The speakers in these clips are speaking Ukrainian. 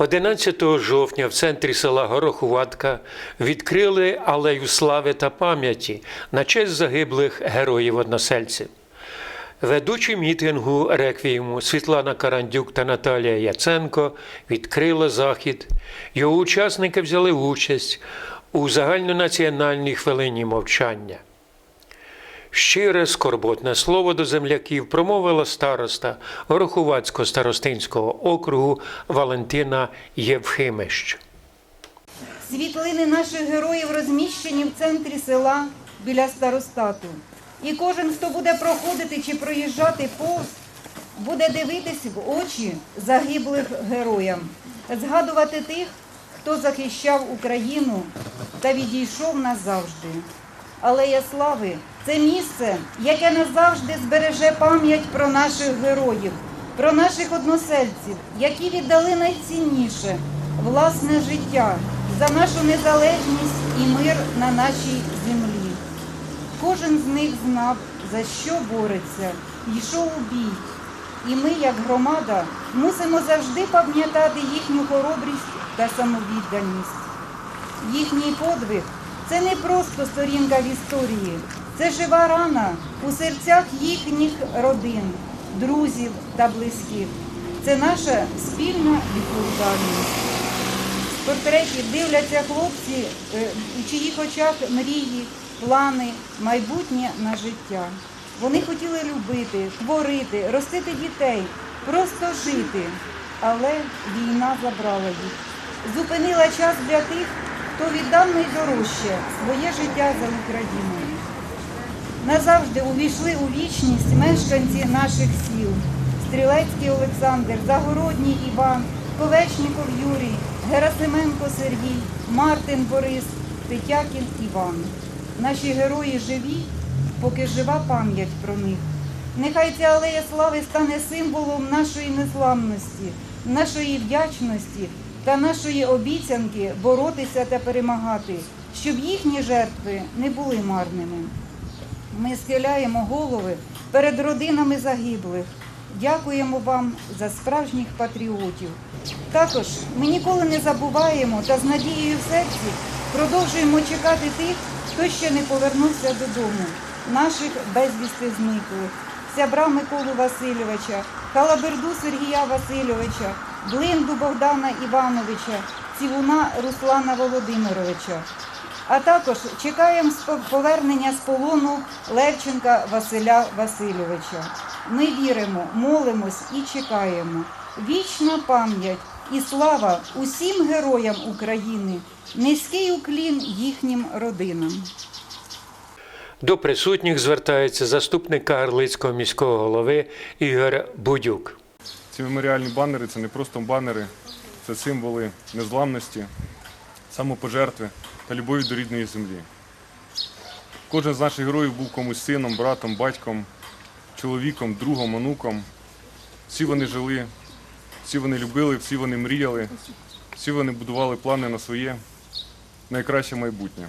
11 жовтня в центрі села Горохуватка відкрили алею слави та пам'яті на честь загиблих героїв-односельців. Ведучі мітингу реквієму Світлана Карандюк та Наталія Яценко відкрили захід. Його учасники взяли участь у загальнонаціональній хвилині мовчання. Щире скорботне слово до земляків промовила староста Горохувацького старостинського округу Валентина Євхимищ. Світлини наших героїв розміщені в центрі села біля старостату. І кожен, хто буде проходити чи проїжджати повз, буде дивитись в очі загиблих героям, згадувати тих, хто захищав Україну та відійшов назавжди. Алея Слави це місце, яке назавжди збереже пам'ять про наших героїв, про наших односельців, які віддали найцінніше власне життя за нашу незалежність і мир на нашій землі. Кожен з них знав, за що бореться, йшов у бій. І ми, як громада, мусимо завжди пам'ятати їхню хоробрість та самовідданість. Їхній подвиг це не просто сторінка в історії, це жива рана у серцях їхніх родин, друзів та близьких. Це наша спільна відповідальність. З портретів дивляться хлопці, е, у чиїх очах мрії, плани, майбутнє на життя. Вони хотіли любити, творити, ростити дітей, просто жити. Але війна забрала їх. Зупинила час для тих, хто віддав найдорожче своє життя за Україну. Назавжди увійшли у вічність мешканці наших сіл. Стрілецький Олександр, Загородній Іван, Ковечніков Юрій, Герасименко Сергій, Мартин Борис, Тетякін Іван. Наші герої живі, поки жива пам'ять про них. Нехай ця алея слави стане символом нашої незламності, нашої вдячності та нашої обіцянки боротися та перемагати, щоб їхні жертви не були марними. Ми схиляємо голови перед родинами загиблих. Дякуємо вам за справжніх патріотів. Також ми ніколи не забуваємо та з надією в серці продовжуємо чекати тих, хто ще не повернувся додому, наших безвісти зниклих, сябра Миколу Васильовича, Халаберду Сергія Васильовича, Блинду Богдана Івановича, Цівуна Руслана Володимировича. А також чекаємо повернення з полону Левченка Василя Васильовича. Ми віримо, молимось і чекаємо. Вічна пам'ять і слава усім героям України, низький уклін їхнім родинам. До присутніх звертається заступник Кагарлицького міського голови Ігор Будюк. Ці меморіальні банери це не просто банери, це символи незламності, самопожертви та любові до рідної землі. Кожен з наших героїв був комусь сином, братом, батьком, чоловіком, другом, онуком. Всі вони жили, всі вони любили, всі вони мріяли, всі вони будували плани на своє найкраще майбутнє.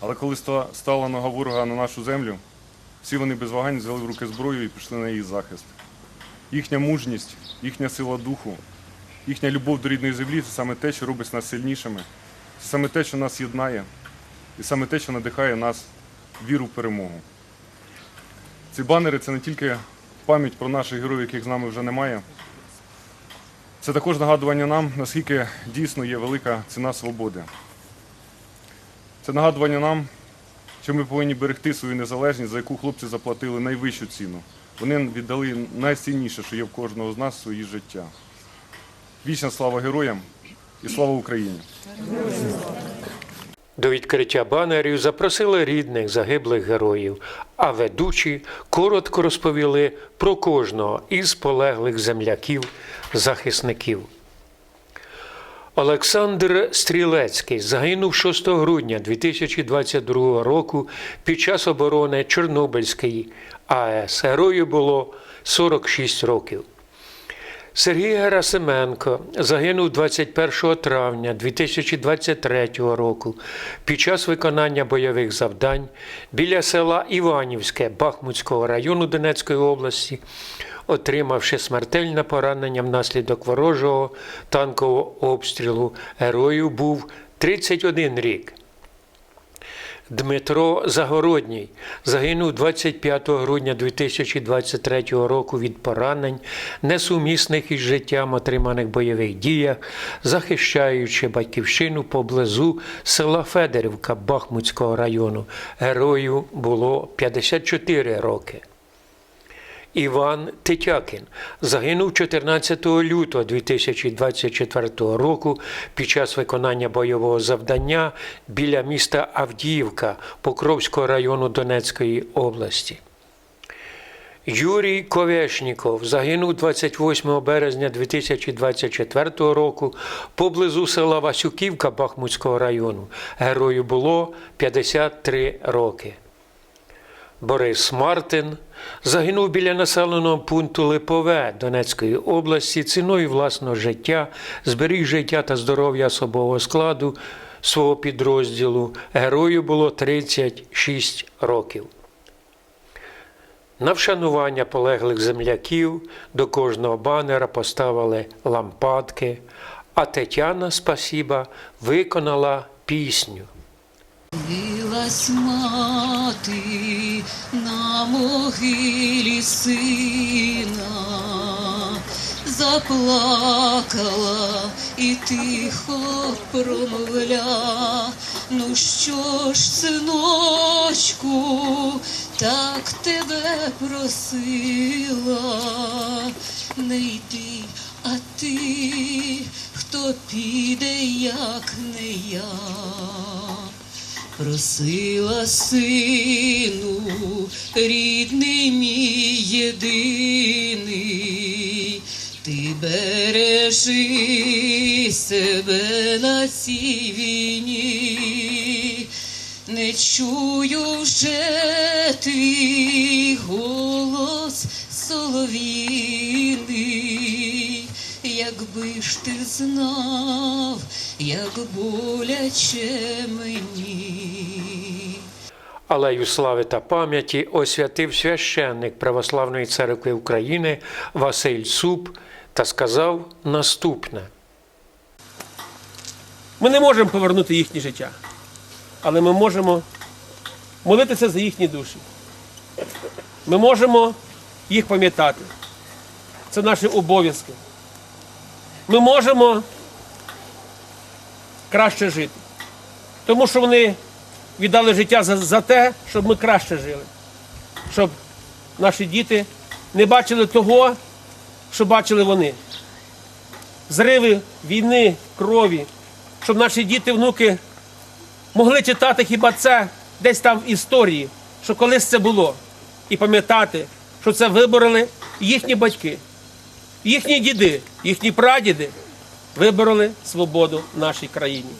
Але коли стала нога ворога на нашу землю, всі вони без вагань взяли в руки зброю і пішли на її захист. Їхня мужність, їхня сила духу, їхня любов до рідної землі це саме те, що робить нас сильнішими, саме те, що нас єднає, і саме те, що надихає нас віру в перемогу. Ці банери це не тільки пам'ять про наших героїв, яких з нами вже немає. Це також нагадування нам, наскільки дійсно є велика ціна свободи. Це нагадування нам, що ми повинні берегти свою незалежність, за яку хлопці заплатили найвищу ціну. Вони віддали найцінніше, що є в кожного з нас свої життя. Вічна слава героям і слава Україні! До відкриття банерів запросили рідних загиблих героїв, а ведучі коротко розповіли про кожного із полеглих земляків-захисників. Олександр Стрілецький загинув 6 грудня 2022 року під час оборони Чорнобильської АЕС. Герою було 46 років. Сергій Герасименко загинув 21 травня 2023 року під час виконання бойових завдань біля села Іванівське Бахмутського району Донецької області, отримавши смертельне поранення внаслідок ворожого танкового обстрілу. Герою був 31 рік. Дмитро Загородній загинув 25 грудня 2023 року від поранень, несумісних із життям отриманих бойових діях, захищаючи батьківщину поблизу села Федерівка Бахмутського району. Герою було 54 роки. Іван Тетякін загинув 14 лютого 2024 року під час виконання бойового завдання біля міста Авдіївка Покровського району Донецької області. Юрій Ковешніков загинув 28 березня 2024 року поблизу села Васюківка Бахмутського району. Герою було 53 роки. Борис Мартин загинув біля населеного пункту Липове Донецької області ціною власного життя, зберіг життя та здоров'я особового складу свого підрозділу. Герою було 36 років. На вшанування полеглих земляків до кожного банера поставили лампадки, а Тетяна Спасіба виконала пісню. Билась мати на могилі сина, заплакала і тихо промовля. Ну що ж, синочку, так тебе просила, не йди, а ти, хто піде, як не я. Просила сину, рідний мій єдиний, ти бережи себе на цій війні, не чую вже твій ж ти знав, як боляче мені. Алею слави та пам'яті освятив священник Православної церкви України Василь Суп та сказав наступне. Ми не можемо повернути їхнє життя, але ми можемо молитися за їхні душі. Ми можемо їх пам'ятати. Це наші обов'язки. Ми можемо краще жити. Тому що вони віддали життя за, за те, щоб ми краще жили. Щоб наші діти не бачили того, що бачили вони. Зриви війни, крові, щоб наші діти, внуки могли читати хіба це десь там в історії, що колись це було, і пам'ятати, що це вибороли їхні батьки, їхні діди, їхні прадіди вибороли свободу в нашій країні.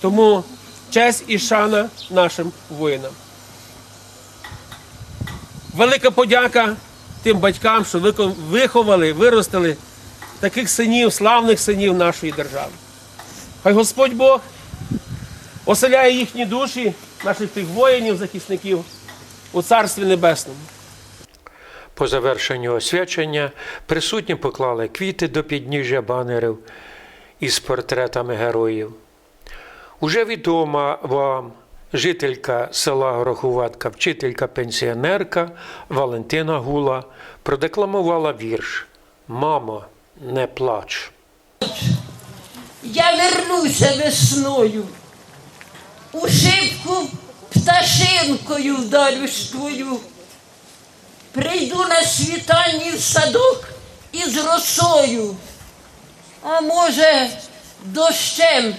Тому честь і шана нашим воїнам. Велика подяка тим батькам, що виховали, виростили таких синів, славних синів нашої держави. Хай Господь Бог оселяє їхні душі, наших тих воїнів, захисників у Царстві Небесному. По завершенню освячення присутні поклали квіти до підніжжя банерів із портретами героїв. Уже відома вам жителька села Горохуватка, вчителька пенсіонерка Валентина Гула продекламувала вірш Мамо, не плач. Я вернуся весною, у шибку пташинкою вдарюсь твою. Прийду на світанні в садок із росою, а може, дощем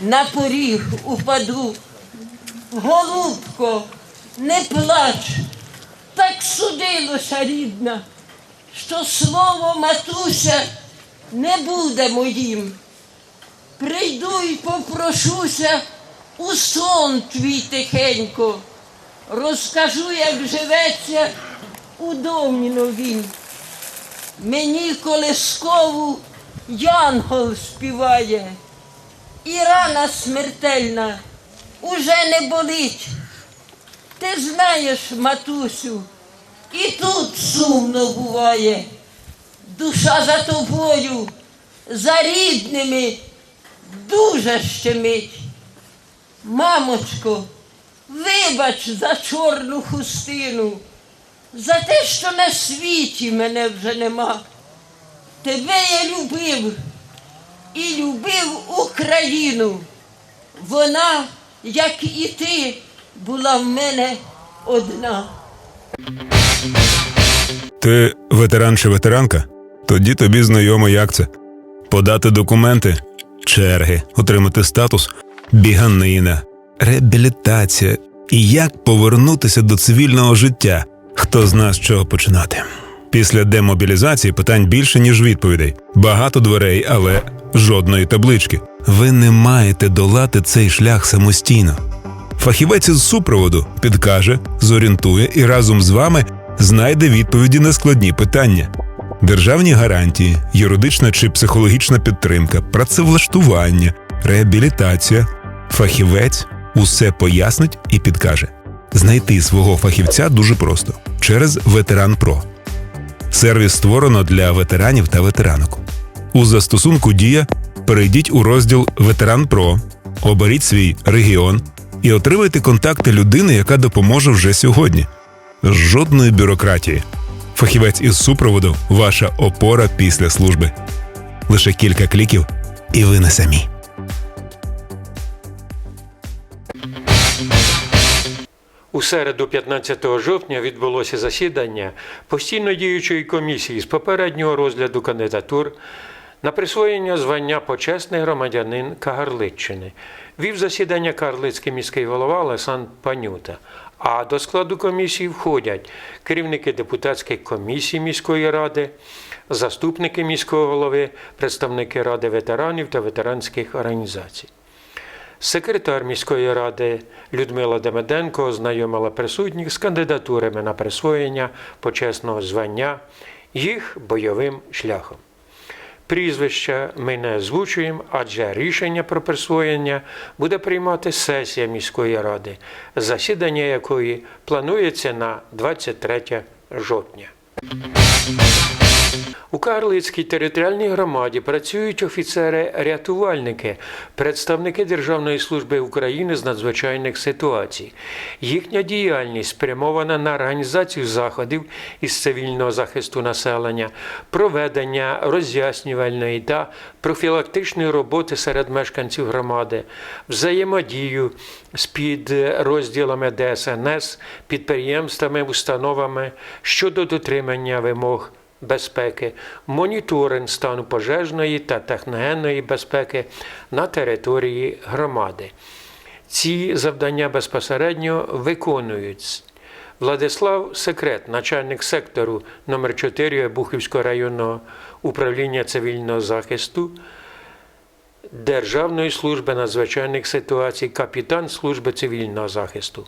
на поріг упаду. Голубко, не плач, так судилося, рідна, що слово матуся не буде моїм. Прийду й попрошуся у сон твій тихенько, розкажу, як живеться у домі новім. Мені колискову янгол співає, і рана смертельна уже не болить. Ти знаєш, матусю, і тут сумно буває. Душа за тобою, за рідними дуже щемить. Мамочко, вибач за чорну хустину, за те, що на світі мене вже нема. Тебе я любив і любив Україну. Вона, як і ти, була в мене одна. Ти ветеран чи ветеранка? Тоді тобі знайомо, як це. Подати документи, черги, отримати статус, біганина, реабілітація і як повернутися до цивільного життя. Хто зна з чого починати. Після демобілізації питань більше, ніж відповідей. Багато дверей, але жодної таблички. Ви не маєте долати цей шлях самостійно. Фахівець із супроводу підкаже, зорієнтує і разом з вами знайде відповіді на складні питання: державні гарантії, юридична чи психологічна підтримка, працевлаштування, реабілітація. Фахівець усе пояснить і підкаже. Знайти свого фахівця дуже просто через Ветеран Про. Сервіс створено для ветеранів та ветеранок. У застосунку Дія перейдіть у розділ Ветеран Про, оберіть свій регіон і отримайте контакти людини, яка допоможе вже сьогодні. Жодної бюрократії. Фахівець із супроводу ваша опора після служби. Лише кілька кліків, і ви не самі. У середу 15 жовтня відбулося засідання постійно діючої комісії з попереднього розгляду кандидатур на присвоєння звання почесний громадянин Кагарличчини. Вів засідання Карлицький міський голова Олександр Панюта. А до складу комісії входять керівники депутатських комісій міської ради, заступники міського голови, представники ради ветеранів та ветеранських організацій. Секретар міської ради Людмила Демеденко ознайомила присутніх з кандидатурами на присвоєння почесного звання їх бойовим шляхом. Прізвища ми не озвучуємо, адже рішення про присвоєння буде приймати сесія міської ради, засідання якої планується на 23 жовтня. У Карлицькій територіальній громаді працюють офіцери-рятувальники, представники Державної служби України з надзвичайних ситуацій. Їхня діяльність спрямована на організацію заходів із цивільного захисту населення, проведення роз'яснювальної та профілактичної роботи серед мешканців громади, взаємодію з підрозділами ДСНС, підприємствами, установами щодо дотримання вимог безпеки, моніторинг стану пожежної та техногенної безпеки на території громади. Ці завдання безпосередньо виконують Владислав Секрет, начальник сектору номер 4 Бухівського районного управління цивільного захисту. Державної служби надзвичайних ситуацій, капітан служби цивільного захисту,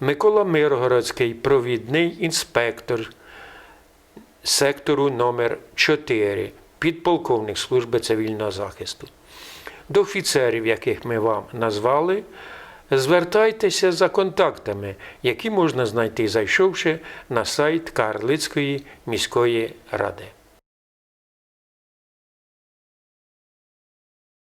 Микола Миргородський, провідний інспектор сектору номер 4 підполковник служби цивільного захисту. До офіцерів, яких ми вам назвали, звертайтеся за контактами, які можна знайти, зайшовши на сайт Карлицької міської ради.